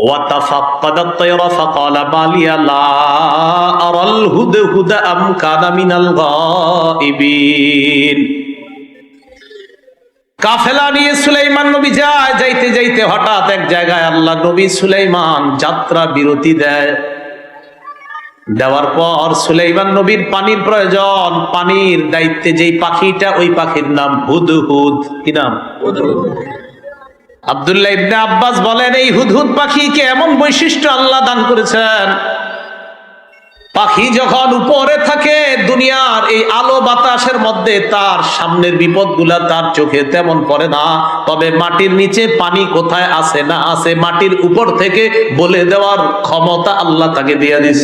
وتفقد الطير فقال ما لي لا أرى الهدهد أم كان من الغائبين কাফেলা নিয়ে সুলাইমান নবী যায় যাইতে যাইতে হঠাৎ এক জায়গায় আল্লাহ নবী সুলাইমান যাত্রা বিরতি দেয় দেওয়ার পর সুলাইমান নবীর পানির প্রয়োজন পানির দায়িত্বে যেই পাখিটা ওই পাখির নাম হুদহুদ কি নাম আব্দুল্লাহ ইবনে আব্বাস বলেন, এই হুদহুদ পাখিকে এমন বৈশিষ্ট্য আল্লাহ দান করেছেন। পাখি যখন উপরে থাকে, দুনিয়ার এই আলো বাতাসের মধ্যে তার সামনের বিপদগুলা তার চোখে তেমন পড়ে না। তবে মাটির নিচে পানি কোথায় আছে না আছে, মাটির উপর থেকে বলে দেওয়ার ক্ষমতা আল্লাহ তাকে দিয়ে দিস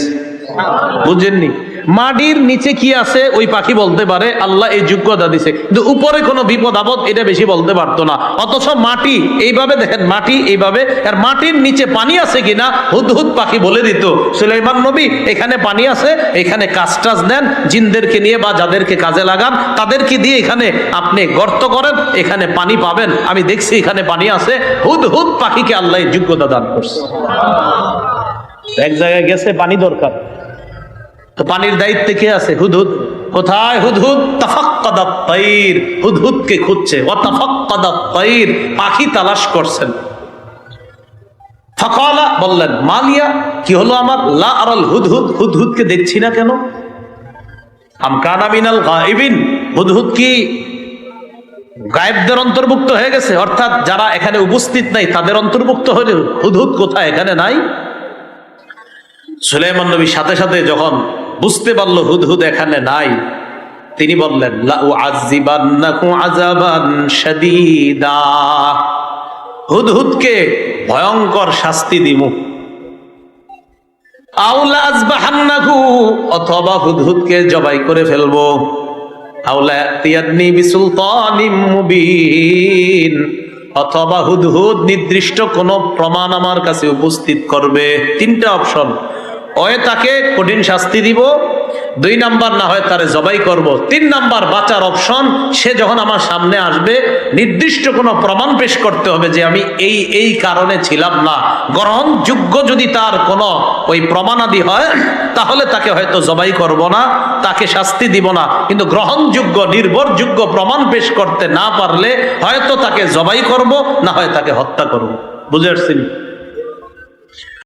বুঝেননি। মাটির নিচে কি আছে, ওই পাখি বলতে পারে, আল্লাহ এই যোগ্যতা দিছে। কিন্তু উপরে কোনো বিপদ আপদ এটা বেশি বলতে পারতো না। অথচ মাটি, এইভাবে দেখেন, মাটি এইভাবে, আর মাটির নিচে পানি আছে কিনা হুদহুদ পাখি বলে দিত। সুলাইমান নবী, এখানে পানি আছে, এখানে কাজ টাজ নেন জিনদেরকে নিয়ে বা যাদেরকে কাজে লাগান, তাদেরকে দিয়ে এখানে আপনি গর্ত করেন, এখানে পানি পাবেন। আমি দেখছি এখানে পানি আছে হুদহুদ পাখিকে আল্লাহ এই যোগ্যতা দান করছে। এক জায়গায় গেছে, পানি দরকার। তো পানির দায়িত্বে কে আছে? হুদহুদ। কোথায়? হুদহুদ? তাফাক্কাদাত তাইর হুদহুদকে খুঁজছে। ও তাফাক্কাদাত তাইর পাখি তালাশ করছেন। ফাকালা বললেন, মালিয়া, কি হলো আমার? লা আরাল হুদহুদ। হুদহুদকে দেখছি না কেন? আম কানা মিনাল গায়বিন। হুদহুদ কি গায়েবদের অন্তর্ভুক্ত হয়ে গেছে? অর্থাৎ যারা এখানে উপস্থিত নাই, তাদের অন্তর্ভুক্ত হলে হুদহুদ কোথায়? এখানে নাই? সুলাইমান নবী সাথে সাথে যখন বুঝতে পারল হুদহুদ এখানে নাই। তিনি বললেন হুদহুদকে ভয়ঙ্কর শাস্তি দিমু। আউলা আজবাহান্নাকু অথবা হুদহুদকে জবাই করে ফেলব। আউলা ইয়াতিয়ান্নি বিসুলতানিম মুবিন। অথবা হুদহুদ নির্দিষ্ট কোনো প্রমাণ আমার কাছে উপস্থিত করবে। তিনটা অপশন। হয় তাকে কঠিন শাস্তি দিব। দুই নাম্বার না হয় তারে জবাই করব। তিন নাম্বার বাঁচার অপশন, সে যখন আমার সামনে আসবে, নির্দিষ্ট কোনো প্রমাণ পেশ করতে হবে যে আমি এই এই কারণে ছিলাম না। গ্রহণযোগ্য যদি তার কোনো ওই প্রমাণাদি হয়, তাহলে তাকে হয়তো জবাই করব না, তাকে শাস্তি দিব না। কিন্তু গ্রহণযোগ্য, নির্ভরযোগ্য প্রমাণ পেশ করতে না পারলে, হয়তো তাকে জবাই করব, না হয় তাকে হত্যা করব। বুঝে আসছেন?